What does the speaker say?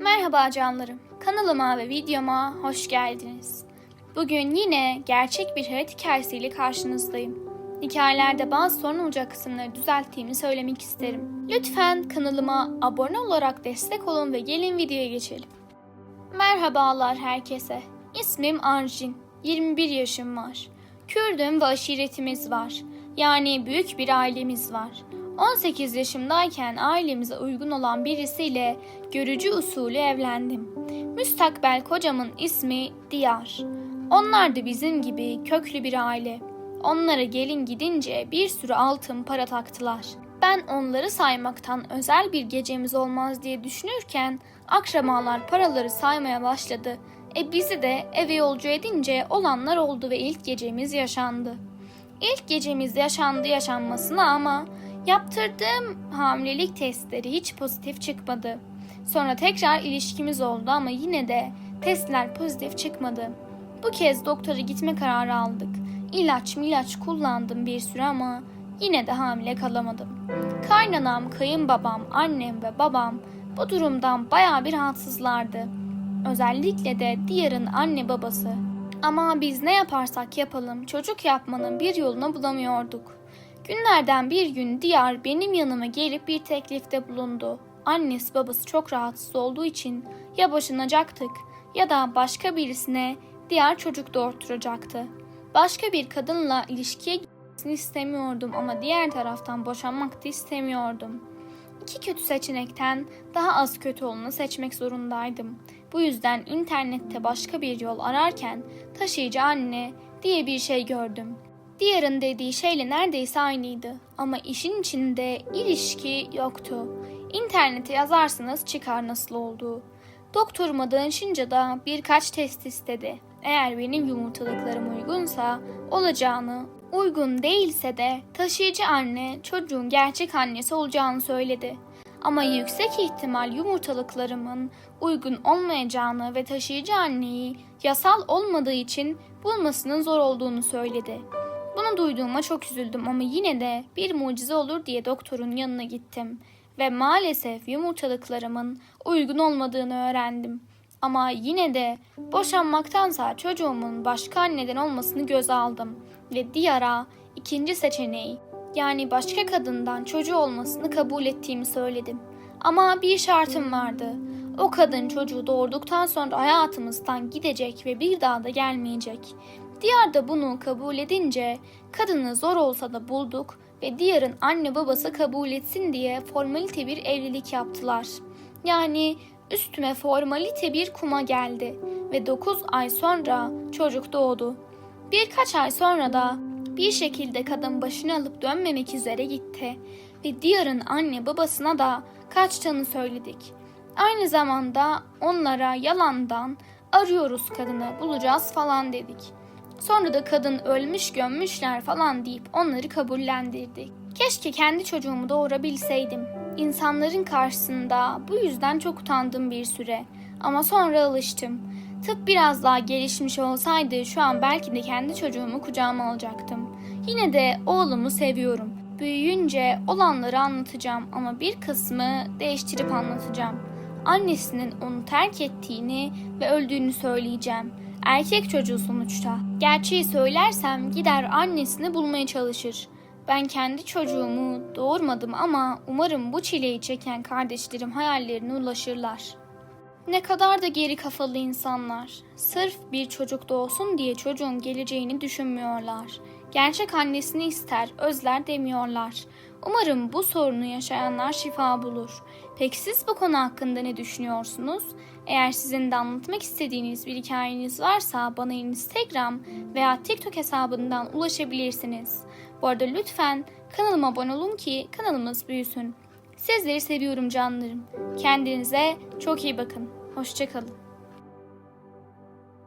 Merhaba canlarım. Kanalıma ve videoma hoş geldiniz. Bugün yine gerçek bir hayat hikayesiyle karşınızdayım. Hikayelerde bazı sorun olacak kısımları düzelttiğimi söylemek isterim. Lütfen kanalıma abone olarak destek olun ve gelin videoya geçelim. Merhabalar herkese. İsmim Arjin. 21 yaşım var. Kürdüm ve aşiretimiz var. Yani büyük bir ailemiz var. 18 yaşımdayken ailemize uygun olan birisiyle görücü usulü evlendim. Müstakbel kocamın ismi Diyar. Onlar da bizim gibi köklü bir aile. Onlara gelin gidince bir sürü altın para taktılar. Ben onları saymaktan özel bir gecemiz olmaz diye düşünürken akrabalar paraları saymaya başladı. E bizi de eve yolcu edince olanlar oldu ve ilk gecemiz yaşandı. İlk gecemiz yaşandı yaşanmasına ama yaptırdığım hamilelik testleri hiç pozitif çıkmadı. Sonra tekrar ilişkimiz oldu ama yine de testler pozitif çıkmadı. Bu kez doktora gitme kararı aldık. İlaç milaç kullandım bir süre ama yine de hamile kalamadım. Kaynanam, kayınbabam, annem ve babam bu durumdan baya bir rahatsızlardı. Özellikle de Diyar'ın anne babası. Ama biz ne yaparsak yapalım çocuk yapmanın bir yolunu bulamıyorduk. Günlerden bir gün Diyar benim yanıma gelip bir teklifte bulundu. Annesi babası çok rahatsız olduğu için ya boşanacaktık ya da başka birisine diğer çocuk doğurturacaktı. Başka bir kadınla ilişkiye girmesini istemiyordum ama diğer taraftan boşanmak da istemiyordum. İki kötü seçenekten daha az kötü olanı seçmek zorundaydım. Bu yüzden internette başka bir yol ararken taşıyıcı anne diye bir şey gördüm. Diğerın dediği şeyle neredeyse aynıydı ama işin içinde ilişki yoktu. İnternete yazarsanız çıkar nasıl olduğu. Doktoruma danışınca da birkaç test istedi. Eğer benim yumurtalıklarım uygunsa olacağını, uygun değilse de taşıyıcı anne çocuğun gerçek annesi olacağını söyledi. Ama yüksek ihtimal yumurtalıklarımın uygun olmayacağını ve taşıyıcı anneyi yasal olmadığı için bulmasının zor olduğunu söyledi. Bunu duyduğuma çok üzüldüm ama yine de bir mucize olur diye doktorun yanına gittim ve maalesef yumurtalıklarımın uygun olmadığını öğrendim. Ama yine de boşanmaktansa çocuğumun başka anneden olmasını göze aldım ve Diyar'a ikinci seçeneği yani başka kadından çocuğu olmasını kabul ettiğimi söyledim. Ama bir şartım vardı. O kadın çocuğu doğurduktan sonra hayatımızdan gidecek ve bir daha da gelmeyecek. Diyar da bunu kabul edince kadını zor olsa da bulduk ve Diyar'ın anne babası kabul etsin diye formalite bir evlilik yaptılar. Yani üstüme formalite bir kuma geldi ve 9 ay sonra çocuk doğdu. Birkaç ay sonra da bir şekilde kadın başını alıp dönmemek üzere gitti ve Diyar'ın anne babasına da kaçtığını söyledik. Aynı zamanda onlara yalandan arıyoruz kadını bulacağız falan dedik. Sonra da kadın ölmüş gömmüşler falan deyip onları kabullendirdik. Keşke kendi çocuğumu doğurabilseydim. İnsanların karşısında bu yüzden çok utandım bir süre. Ama sonra alıştım. Tıp biraz daha gelişmiş olsaydı şu an belki de kendi çocuğumu kucağıma alacaktım. Yine de oğlumu seviyorum. Büyüyünce olanları anlatacağım ama bir kısmı değiştirip anlatacağım. Annesinin onu terk ettiğini ve öldüğünü söyleyeceğim. Erkek çocuğu sonuçta. Gerçeği söylersem gider annesini bulmaya çalışır. Ben kendi çocuğumu doğurmadım ama umarım bu çileyi çeken kardeşlerim hayallerine ulaşırlar. Ne kadar da geri kafalı insanlar. Sırf bir çocuk doğsun diye çocuğun geleceğini düşünmüyorlar. Gerçek annesini ister, özler demiyorlar. Umarım bu sorunu yaşayanlar şifa bulur. Peki siz bu konu hakkında ne düşünüyorsunuz? Eğer sizin de anlatmak istediğiniz bir hikayeniz varsa bana Instagram veya TikTok hesabından ulaşabilirsiniz. Bu arada lütfen kanalıma abone olun ki kanalımız büyüsün. Sizleri seviyorum canlarım. Kendinize çok iyi bakın. Hoşçakalın.